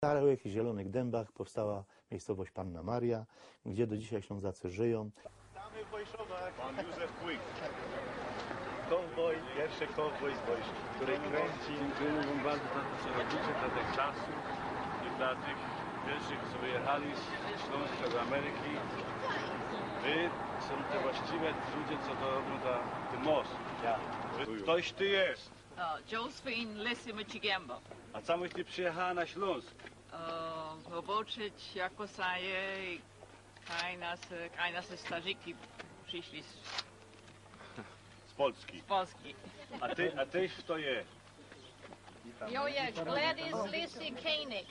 W Stałych Zielonych Dębach powstała miejscowość Panna Maria, gdzie do dzisiaj Ślązacy żyją. Witamy w Wojszowach. Pan Józef Quick. Kowboj, pierwszy kowboj z Wojsz, który kręci. Dziękujemy Wam bardzo za to, co robicie, dla tych czasów i dla tych pierwszych, co wyjechali z Śląska do Ameryki. Wy są te właściwe ludzie, co to robią za ten most. Ja. Ktoś ty jest. Uh, Josephine Lissy Michigambo. A całość ty przyjechała na Śląsk. Uh, zobaczyć jako saje i kaj nas, kaj nas stażyki przyszli z, Z Polski. z Polski. A ty, a tyś kto je? Jo, ja, Gladys Lissy Koenig.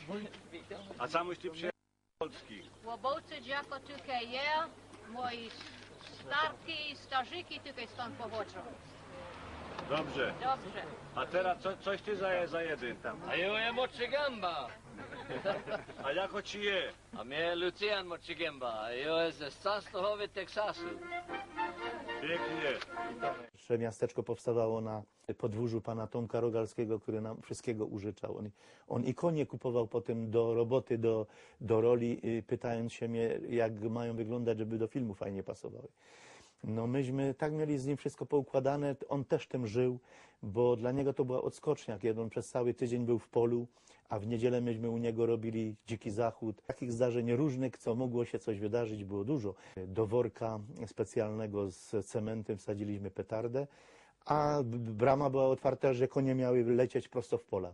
A całość ty przyjechała z Polski. Łobocy jako tylko ja, moi starki, starzyki tylko stąd powodzą. Dobrze. Dobrze. A teraz co, coś ty za, za jeden tam. A jo je Mochigamba. A jako ci je? A mnie Lucian Mochigamba. A jo je ze Sastochowy, Teksasu. Pięknie. Pierwsze miasteczko powstawało na podwórzu pana Tomka Rogalskiego, który nam wszystkiego użyczał. On, on i konie kupował potem do roboty, do, do roli, y, pytając się mnie, jak mają wyglądać, żeby do filmu fajnie pasowały. No myśmy tak mieli z nim wszystko poukładane, on też tym żył, bo dla niego to była odskocznia, kiedy on przez cały tydzień był w polu, a w niedzielę myśmy u niego robili dziki zachód. Takich zdarzeń różnych, co mogło się coś wydarzyć, było dużo. Do worka specjalnego z cementem wsadziliśmy petardę, a brama była otwarta, że konie miały lecieć prosto w pola.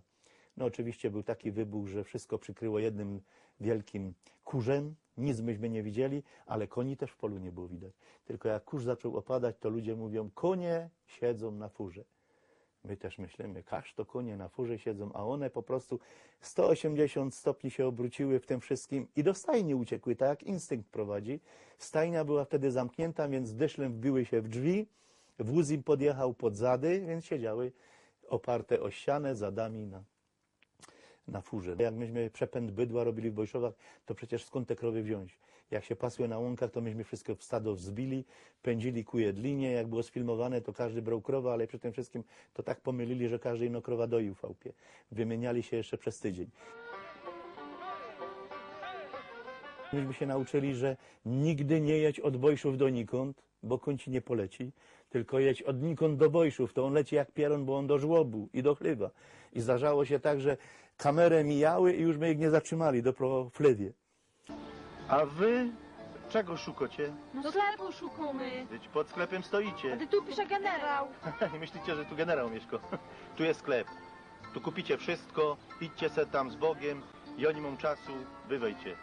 No oczywiście był taki wybuch, że wszystko przykryło jednym wielkim kurzem. Nic myśmy nie widzieli, ale koni też w polu nie było widać. Tylko jak kurz zaczął opadać, to ludzie mówią, konie siedzą na furze. My też myślimy, każ to konie na furze siedzą, a one po prostu 180 stopni się obróciły w tym wszystkim i do stajni uciekły, tak jak instynkt prowadzi. Stajnia była wtedy zamknięta, więc dyszlem wbiły się w drzwi, wóz im podjechał pod zady, więc siedziały oparte o ścianę zadami na, na furze. Jak myśmy przepęd bydła robili w Bojszowach, to przecież skąd te krowy wziąć? Jak się pasły na łąkach, to myśmy wszystko w stado wzbili, pędzili ku jedlinie. Jak było sfilmowane, to każdy brał krowę, ale przy tym wszystkim to tak pomylili, że każdy ino krowa doił w. Wymieniali się jeszcze przez tydzień. Myśmy się nauczyli, że nigdy nie jedź od Bojszów do nikąd, bo koń ci nie poleci, tylko jedź od nikąd do Bojszów, to on leci jak pieron, bo on do żłobu i do chlewa. I zdarzało się tak, że kamerę mijały i już my ich nie zatrzymali, dopiero w chlewie. A wy czego szukacie? No sklepu szukamy. Wiecie, pod sklepem A stoicie. ty tu pisze generał. Nie myślicie, że tu generał mieszka. Tu jest sklep. Tu kupicie wszystko, idźcie se tam z Bogiem i oni mam czasu, bywajcie.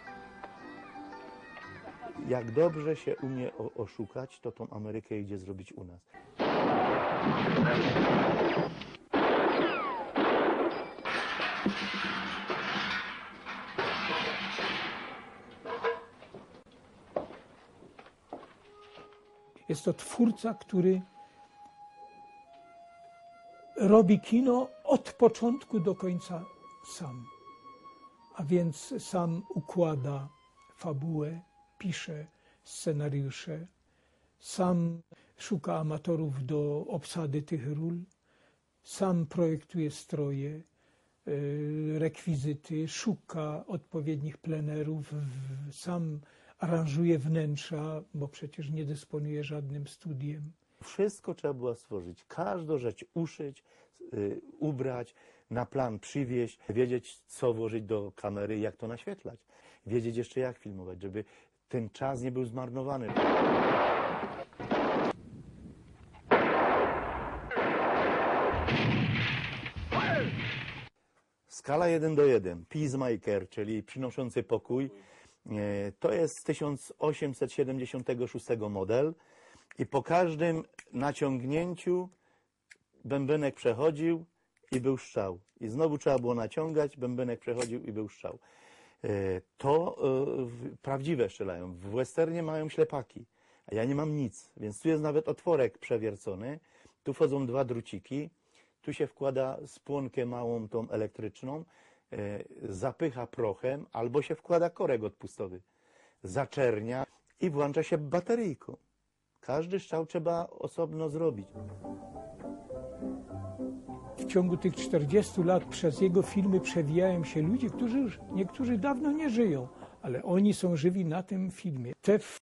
Jak dobrze się umie oszukać, to tą Amerykę idzie zrobić u nas. Jest to twórca, który robi kino od początku do końca sam. A więc sam układa fabułę, pisze scenariusze, sam szuka amatorów do obsady tych ról, sam projektuje stroje, y, rekwizyty, szuka odpowiednich plenerów, sam aranżuje wnętrza, bo przecież nie dysponuje żadnym studiem. Wszystko trzeba było stworzyć, każdą rzecz uszyć, y, ubrać, na plan przywieźć, wiedzieć, co włożyć do kamery, jak to naświetlać. Wiedzieć jeszcze, jak filmować, żeby ten czas nie był zmarnowany. Skala 1 do 1, Peacemaker, czyli przynoszący pokój, e, to jest z 1876 model i po każdym naciągnięciu bębenek przechodził i był strzał. I znowu trzeba było naciągać, bębenek przechodził i był strzał. E, To e, prawdziwe strzelają. W westernie mają ślepaki, a ja nie mam nic, więc tu jest nawet otworek przewiercony. Tu wchodzą dwa druciki, tu się wkłada spłonkę małą tą elektryczną, e, zapycha prochem albo się wkłada korek odpustowy. Zaczernia i włącza się bateryjką. Każdy strzał trzeba osobno zrobić. Ciągu tych 40 lat przez jego filmy przewijają się ludzie, którzy już niektórzy dawno nie żyją, ale oni są żywi na tym filmie. Te